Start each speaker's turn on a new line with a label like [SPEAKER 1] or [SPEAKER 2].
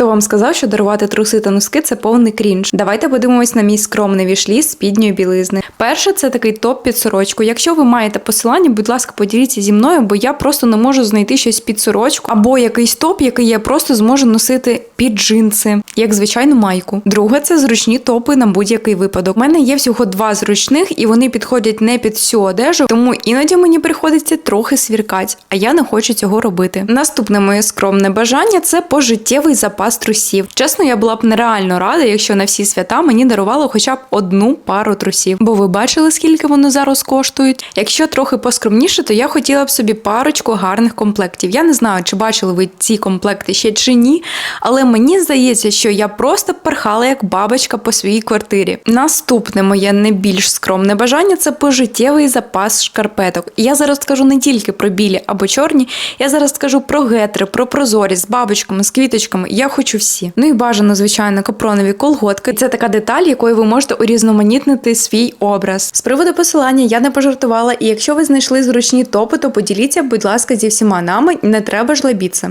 [SPEAKER 1] хто вам сказав, що дарувати труси та носки це повний крінж. Давайте подивимось на мій скромний вішліс спідньої білизни. Перше, це такий топ під сорочку. Якщо ви маєте посилання, будь ласка, поділіться зі мною, бо я просто не можу знайти щось під сорочку або якийсь топ, який я просто зможу носити під джинси, як звичайну майку. Друге, це зручні топи на будь-який випадок. У мене є всього два зручних, і вони підходять не під всю одежу, тому іноді мені приходиться трохи свіркать, а я не хочу цього робити. Наступне моє скромне бажання це пожиттєвий запас трусів. Чесно, я була б нереально рада, якщо на всі свята мені дарували хоча б одну пару трусів. Бо ви бачили, скільки вони зараз коштують. Якщо трохи поскромніше, то я хотіла б собі парочку гарних комплектів. Я не знаю, чи бачили ви ці комплекти ще чи ні, але мені здається, що я просто перхала як бабочка по своїй квартирі. Наступне моє не більш скромне бажання це пожиттєвий запас шкарпеток. І я зараз скажу не тільки про білі або чорні, я зараз скажу про гетри, про прозорі з бабочками, з квіточками. Я хочу всі. Ну і бажано, звичайно, капронові колготки. Це така деталь, якою ви можете урізноманітнити свій образ. З приводу посилання я не пожартувала, і якщо ви знайшли зручні топи, то поділіться, будь ласка, зі всіма нами. Не треба жлобіться.